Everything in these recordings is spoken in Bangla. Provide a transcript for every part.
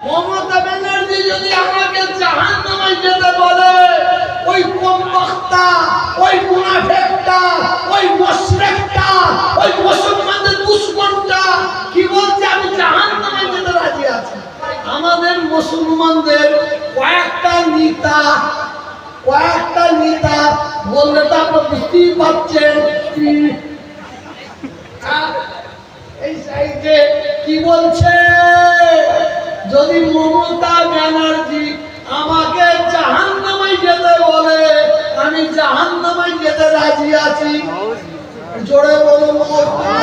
মমতা ব্যানার্জি যদি আমাকে জাহান নামায় যেতে বলে, ওই কমবক্তা, ওই মুনাফেকটা, ওই মুশরিকটা, ওই মুসলমানদের দুশমনটা, কি বলছে, আমি জাহান নামায় যেতে রাজি আছি আমাদের মুসলমানদের কয়েকটা নেতা কয়েকটা নেতা বললে তো আপনারা বুঝতেই পারছেন? এই সাইডে কি বলছে যদি মমতা ব্যানার্জি আমাকে জাহান নামাই যেতে বলে আমি জাহান নামাই যেতে রাজি আছি। জোরে বলুন এ,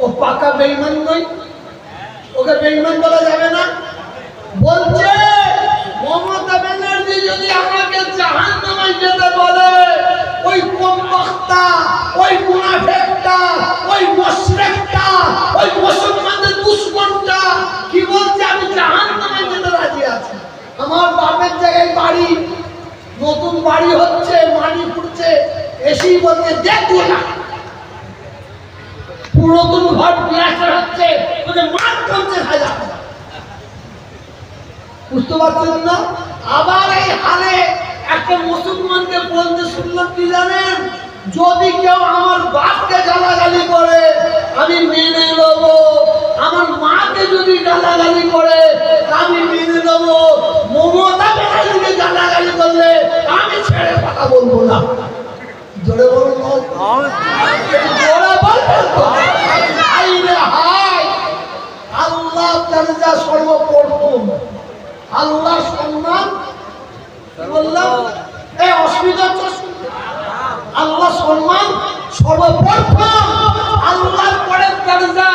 ও পাকা বেইমান নয়? ওকে বেইমান বলা যাবে না? বলছে যদি আমাকে জাহান নামাই যেতে বলে, ওই কমবক্তা, ওই মুনাফেকটা, ওই মুশরিকটা, ওই মুসলমানদের দুশমনটা, কি বলছে, আমি জাহান নামাই যেতে রাজি আছি। আমার বাপের জায়গায় বাড়ি, নতুন বাড়ি হচ্ছে, মাটি ফুটছে এসি বলছে দেখব না। পুরাতন ঘর প্লাস্টার হচ্ছে মানে মাঠ পঞ্চাশ হাজার। বুঝতে পারছেন না? আবার এই হালে একটা মুসলমানকে বলতে শুনলাম কি জানেন? যদি কেউ আমার বাপকে গালাগালি করে, আমি মেনে নেব। আমার মাকে যদি গালাগালি করে, আমি মেনে নেব। মমতা ব্যানার্জিকে গালাগালি করলে আমি ছেড়ে কথা বলব না। জোরে বলুন জোরে বলবেন তো? হাই রে হাই আল্লাহ সর্বপ্রথম। আল্লাহ সম্মান বললাম? এই অসুবিধা আল্লাহ সম্মান সর্বপ্রথম আল্লাহর পরে দরজা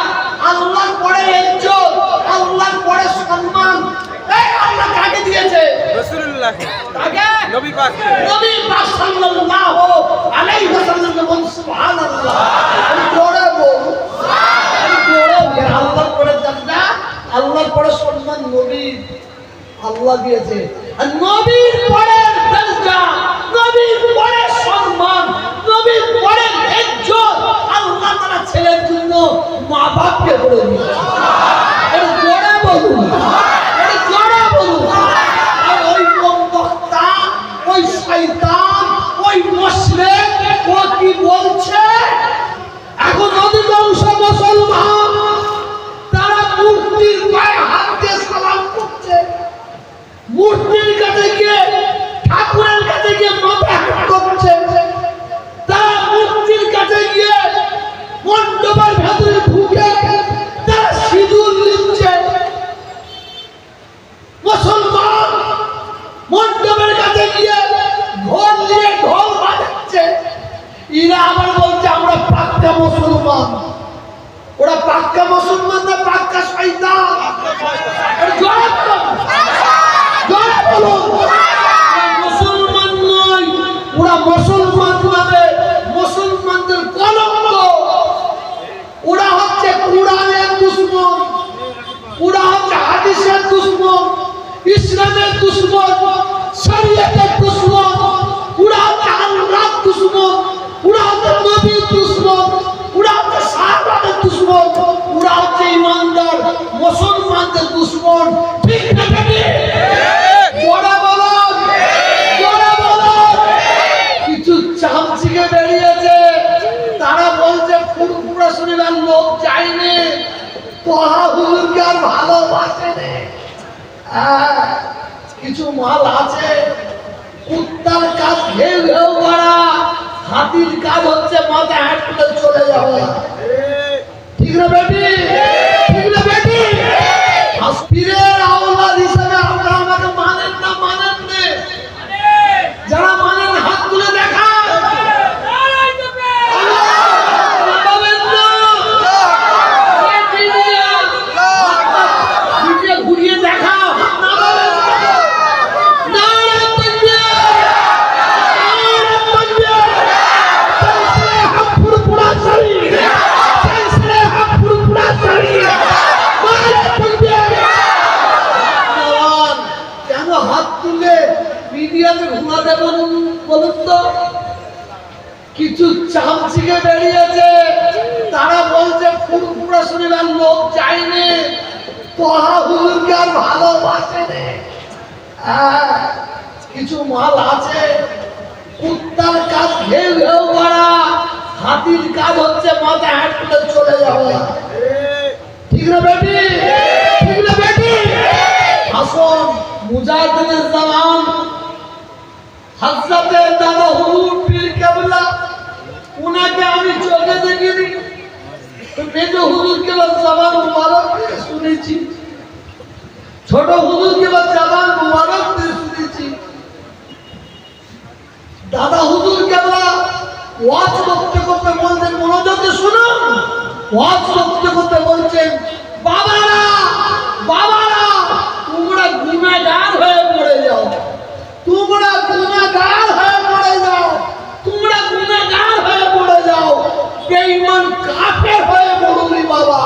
আল্লাহর পরে ইজ্জত আল্লাহর পরে সম্মান। এই আল্লাহ কাকে দিয়েছে? রসুল্লাহ কাকে? নবী পাক। নবী পাক সাল্লাল্লাহু আলাইহি ওয়াসাল্লাম বলেন সুবহানাল্লাহ। আমি জোরে বল আমি জোরে আল্লাহর পরে দরজা আল্লাহর পরে সম্মান নবী আল্লাহ দিয়েছে। নবীর পরে দরজা, নবীর পরে সম্মান, নবীর পরে ইজ্জত আল্লাহ তাআলা ছেলের জন্য মা বাপকে করে দিয়েছে। এটা জোরে কি বলছে? এখন অধিকাংশ মুসলমান তারা মূর্তির পায়ে হাত দিয়ে সালাম করছে মূর্তির কাছে গিয়ে ঠাকুরের কাছে গিয়ে মাথা হাত করছে তারা মূর্তির কাছে গিয়ে মণ্ডপের ভেতরে ঢুকে তারা সিঁদুর নিচ্ছে মুসলমান মণ্ডপের কাছে গিয়ে ঢোল নিয়ে ঢোল বাজাচ্ছে এরা আবার বলছে আমরা পাক্কা মুসলমান ওরা পাক্কা মুসলমান না পাক্কা শয়তান আরে জোরে বলুন। জোরে বলুন। ওরা মুসলমান নয় ওরা মুসলমান মানে মুসলমানদের কলঙ্ক ওরা হচ্ছে কোরআনের দুশ্মন ওরা হচ্ছে হাদিসের দুশ্মন ইসলামের দুশ্মন শরীয়তের দুশ্মন ওরা হচ্ছে আল্লাহর দুশ্মন ওরা হচ্ছে নবীর দুশ্মন ওরা হচ্ছে সাহাবাদের দুশ্মন ওরা হচ্ছে ইমানদার মুসলমানদের দুশ্মন ঠিক না বলুন জোরে কিছু চামচিকে বেরিয়েছে। তারা বলছে ফুরফুরা শরীরের লোক যায়নি। তোহা হুজুরকে আর ভালোবাসে হ্যাঁ, কিছু মাল আছে। কুত্তার কাজ ঘেউ ঘেউ করা। হাতির কাজ হচ্ছে মাথা হাঁট করে চলে যাওয়া। ঠিক না বেটি ঠিক না বেটি পীরের আওলাদ হিসেবে আপনারা আমাকে মানেন না মানেন না যারা মানেন হাত তুলে দেখা ঘুরিয়ে দেখাও ফুরফুরা লোক চাইনি হ্যাঁ, কিছু মাল আছে। করা হাতির কাজ হচ্ছে মাথায় হাত তুলে চলে যাওয়া। ঠিক না বেটি? ঠিক না বেটি? আসুন মুজাহিদিনের জামান। আমি চোখে দেখিনি। শুনেছি। ছোট হুজুরকে বা জামান মুবারক দাদা হুজুরকে কেবলা ওয়াজ করতে করতে বলতেন মনোযোগে শুনুন। ওয়াজ করতে করতে বলছেন, বাবারা বাবারা, তোমরা গুনাহগার হয়ে পড়ে যাও তোমরা গুনাহগার হয়ে পড়ে যাও তোমরা গুনাহগার হয়ে পড়ে যাও বেঈমান কাফের হয়ে পড়ুনি বাবা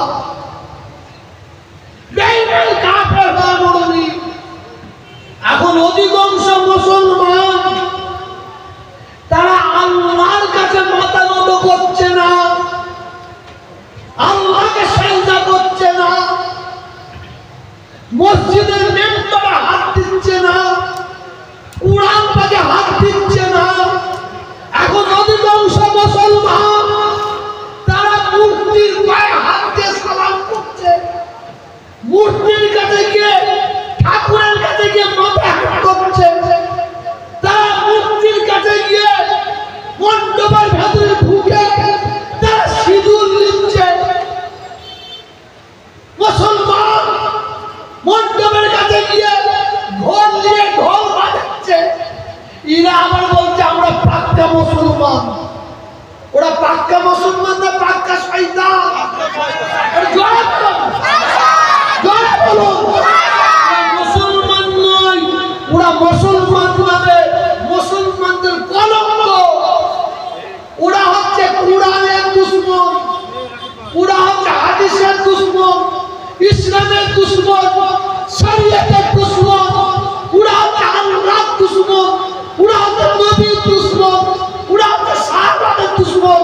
বেঈমান কাফের হয়ে পড়ুনি এখন অধিকাংশ কোরআনের দুশ্মন হচ্ছে হাদিসের দুশ্মন, ইসলামের দুশ্মন, শরীয়তের দুশ্মন হচ্ছে আল্লাহর দুশ্মন হচ্ছে নবীর দুশ্মন হচ্ছে সাহাবাদের দুশ্মন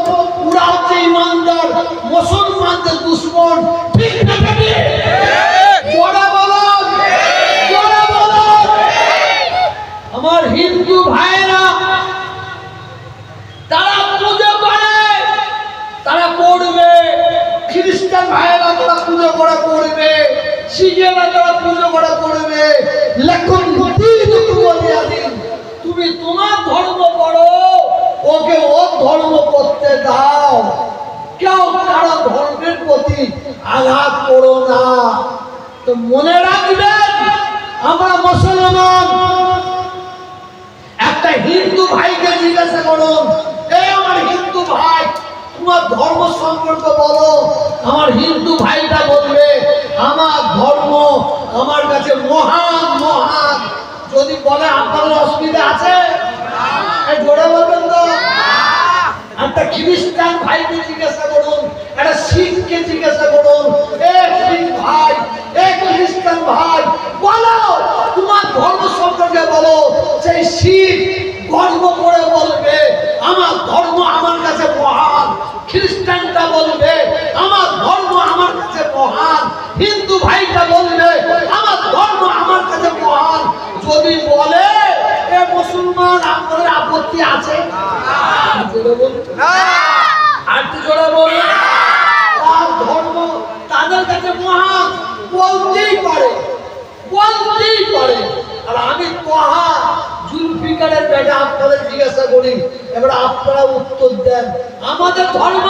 ওরা হচ্ছে ইমানদার মুসলমানদের দুশ্মন, ঠিক না বলুন আমার হিন্দু ভাইরা তারা পুজো করে তারা করবে ভাইয়েরা তারা পুজো করে করবে শিখেরা তারা পুজো করে করবে, লেখন তুমি তোমার ধর্ম করো, ওকে ওর ধর্ম করতে দাও। কেউ কারও ধর্মের প্রতি আঘাত করো না। তো মনে রাখবেন, আমরা মুসলমান। একটা হিন্দু ভাইকে জিজ্ঞাসা করুন এই আমার হিন্দু ভাই তোমার ধর্ম সম্পর্কে বলো। আমার হিন্দু ভাইটা বলবে, আমার ধর্ম আমার কাছে মহান মহান। যদি বলে আপনার অসুবিধা আছে জোরে বলবেন তো? একটা খ্রিস্টান ভাইকে জিজ্ঞাসা করুন, একটা শিখকে জিজ্ঞাসা করুন এ শিখ ভাই এ খ্রিস্টান ভাই, বলো, তোমার ধর্ম সম্পর্কে বলো। সেই শিখ গর্ব করে বলবে, আমার ধর্ম আমার কাছে মহান। খ্রিস্টানটা বলবে আমার ধর্ম আমার কাছে মহান। হিন্দু ভাইটা বলবে আমার ধর্ম আমার কাছে মহান। যদি বলে এ মুসলমান আপনাদের আপত্তি আছে? আর একটু জোরে বলুন। তার ধর্ম তাদের কাছে মহান বলতেই পারে বলতেই পারে। আর আমি কহা জুলফিকারের বেটা আপনাদের জিজ্ঞাসা করি এবার আপনারা উত্তর দেন। আমাদের ধর্ম?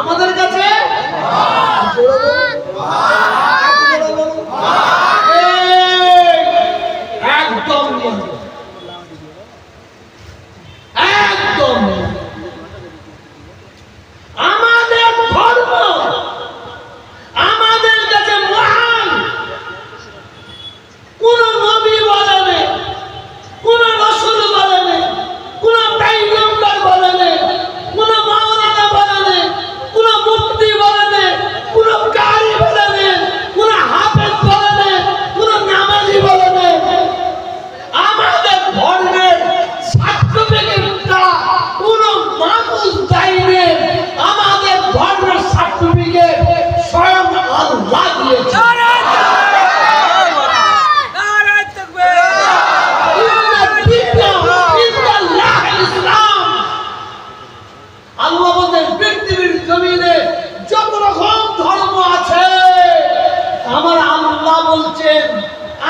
আমাদের কাছে? বলুন। একটু জোরে বলুন। এই, একদম নয়। একদম নয়। আমাদের ধর্ম আমাদের কাছে মহান কোন নবী বলেনি কোন রসুল বলেনি কোন পাইগম্বর বলেনি কোন মাওলানা বলেনি কোন মুক্তি আল্লাহ দিয়েছে আল্লাহ বলেন পৃথিবীর জমিনে যত রকম ধর্ম আছে আমার আল্লাহ বলছেন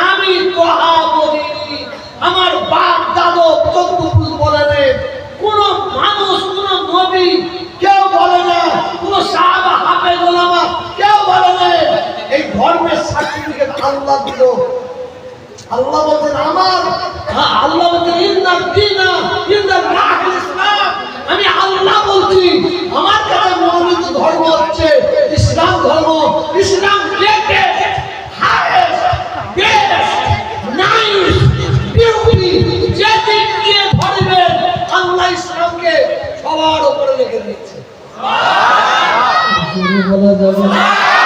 আমি তোহা বলিনি আমার বাপ দাদো পূর্বপুরুষ বলেন কোন মানুষ কোন নবী কেউ বলে না কোন সাহাবা হাফেজ ওলামা কেউ বলে না এই ধর্মের সার্টিফিকেট আল্লাহ দিল। আল্লাহ বলছেন আমার হ্যাঁ, আল্লাহ বলছেন ইন্না দিনা ইন্না লাহিল ইসলাম। আমি আল্লাহ বলছি আমার কাছে মনোনীত ধর্ম হচ্ছে ইসলাম ধর্ম। ইসলাম সবার উপরে রেখে দিয়েছে। বলা যাবে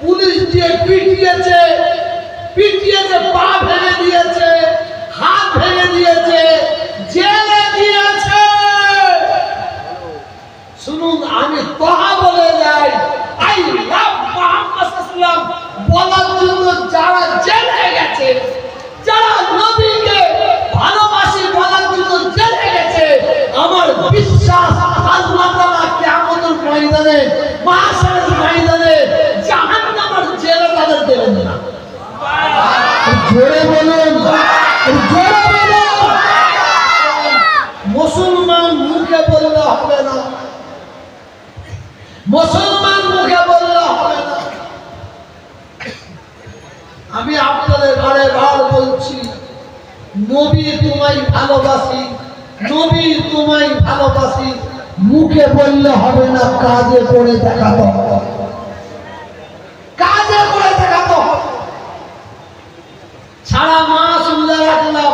পুলিশ দিয়ে পিটিয়েছে পিটিয়েছে পা ভেঙে দিয়েছে হাত ভেঙে দিয়েছে জেলে দিয়েছে শুনুন আমি তোহা বলে যাই আই লাভ মুহাম্মদ সাল্লাল্লাহু বলার জন্য যারা জেলে গেছে যারা নবীকে ভালোবাসি বলার জন্য জেলে গেছে আমার বিশ্বাস আল্লাহ তাআলা কিয়ামতের ময়দানে মাহশারের ময়দানে জাহান্নামের জেলে তাদের দেবেন না জোরে বলুন জোরে বলুন মুসলমান মুখে বললে হবে না মুসলমান মুখে বললে, আমি আপনাদের বারে বার বলছি, নবী তোমায় ভালোবাসি, নবী তোমায় ভালোবাসি, মুখে বললে হবে না, কাজে করে দেখাতে হবে কাজে করে দেখাতে সারা মাস রোজা রাখলাম,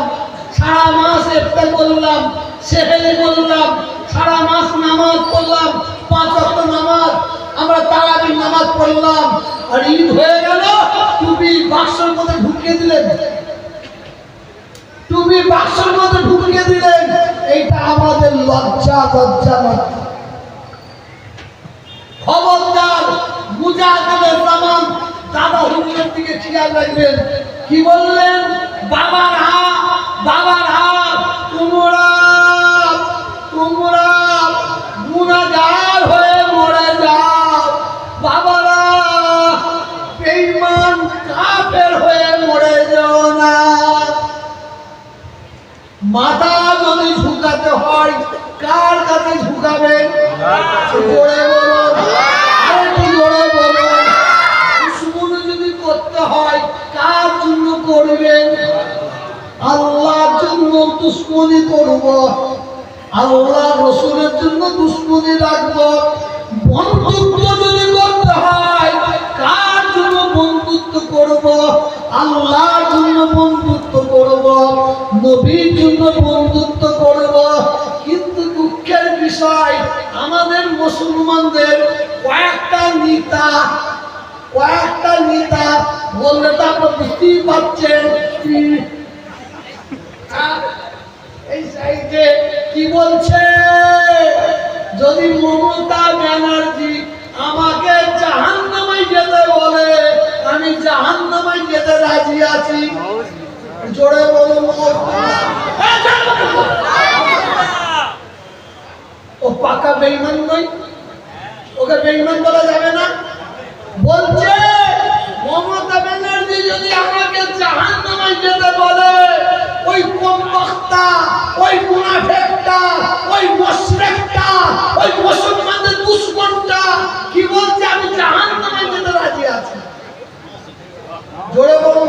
সারা মাস ইফতার করলাম সেহেলি করলাম, সারা মাস নামাজ পড়লাম পাঁচ ওয়াক্ত নামাজ, আমরা তারাবির নামাজ পড়লাম। আর ঈদ হয়ে গেল তুমি বাক্সের মধ্যে ঢুকিয়ে দিলেন। তুমি বাক্সের মধ্যে ঢুকিয়ে দিলেন। এইটা আমাদের লজ্জা লজ্জা খবরদার মুজাহিদের রহমান দাদা হুজুরের দিকে খেয়াল রাখবেন। কি বললেন? বাবার হাত বাবার হাত তোমরা মাথা যদি ঝুঁকাতে হয় কার কাছে ঝুঁকাবেন জোরে বলুন আরেকটু জোরে বলুন দুশ্মনী যদি করতে হয় কার জন্য করবেন আল্লাহর জন্য দুশ্মনী করব। আল্লাহ রসুলের জন্য দুশ্মনী রাখব। বন্ধুত্ব যদি করতে হয় কার জন্য বন্ধুত্ব করব? আল্লাহর জন্য করব নবীর জন্য বন্ধুত্ব করব। কিন্তু দুঃখের বিষয়, আমাদের মুসলমানদের কয়েকটা নেতা কয়েকটা নেতা বললে তো আপনার বুঝতেই পারছেন এই কি বলছে? যদি মমতা ব্যানার্জি আমাকে জাহান নামাই যেতে বলে, আমি জাহান নামাই যেতে রাজি আছি। ও পাকা বেইমান নয় ওকে বেইমান বলা যাবে না। বলছে, মমতা ব্যানার্জি যদি আমাকে জাহান নামায় যেতে বলে, ওই কম বক্তা ওই মুনাফেকটা, ওই মুশরিকটা, ওই মুসলমানদের দুশমনটা, কি বলছে? আমি জাহান নামায় যেতে রাজি আছি। জোরে বলুন।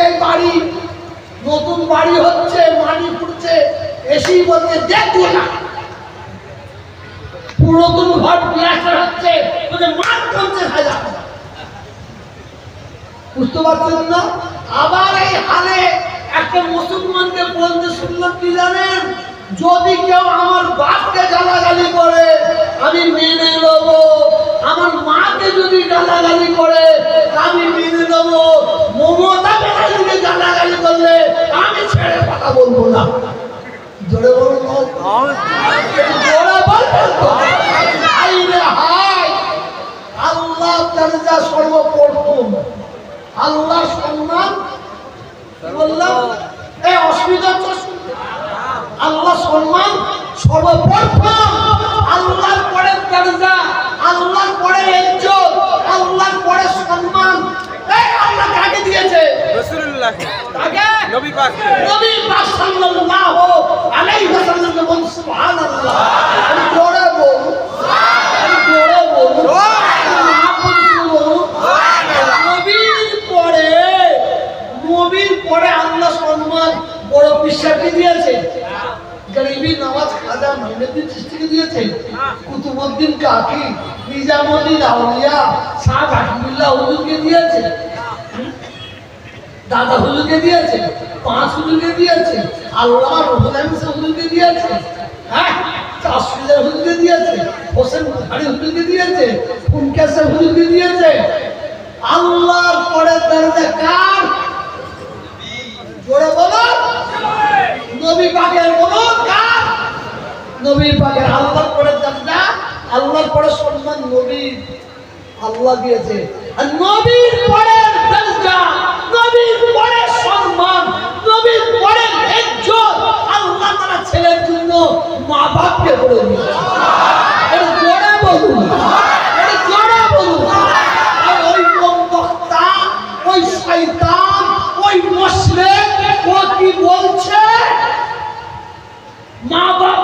জায়গায় বাড়ি, নতুন বাড়ি হচ্ছে, মাটি ফুটছে, এসি বলতে দেখব না। পুরাতন ঘর প্লাস্টার হচ্ছে মানে পঞ্চাশ হাজার। বুঝতে পারছেন না? আবার এই হালে একটা মুসলমানকে বলতে শুনলাম, কি জানেন? যদি কেউ আমার বাপকে গালাগালি করে, আমি মেনে নেব। আমার মাকে যদি গালাগালি করে, আমি মেনে নেব। মমতা ব্যানার্জিকে গালাগালি করলে আমি ছেড়ে কথা বলব না। আল্লাহ দরজা সর্বপ্রথম। আল্লাহ সম্মান। বললাম এই অসুবিধা। আল্লাহ সম্মান সর্বপ্রথম। আল্লাহর পরে দরজা আল্লাহর পরে ইজ্জত আল্লাহর পরে সম্মান। এই আল্লাহ কাকে দিয়েছে? রসুল্লাহ কাকে? নবী পাক। নবী পাক সাল্লাল্লাহু আলাইহি ওয়াসাল্লাম বলেন সুবহানাল্লাহ। আমি জোরে বলুন আমি জোরে মহাপুরুষ নবীর পরে নবীর পরে আল্লাহ সম্মান বড় বিশ্বাসকে দিয়েছে? গরিবী নামাজ খাজা কুতুবুদ্দিন কাকি, নিজামুদ্দিন আউলিয়া, শাহ হাকিমুল্লাহ হুজুরকে দিয়েছে দাদা হুজুরকে দিয়েছে পাঁচ হুজুরকে দিয়েছে আল্লাহ হুজুরকে দিয়েছে হ্যাঁ দিয়েছে দিয়েছে দরজা নবীর পাকের আল্লাহ পরে জানা আল্লাহ পরে সম্মান নবী আল্লাহ দিয়েছে। আর নবীর পরে নবীর পরে সম্মান, নবীর পরে আল্লাহ তারা ছেলের জন্য মা বলে জোরে বলুন জোরে বলুন। আর ওই বক্তা, ওই শয়তান, ওই মুশরিক, ও কি বলছে? মা বাপ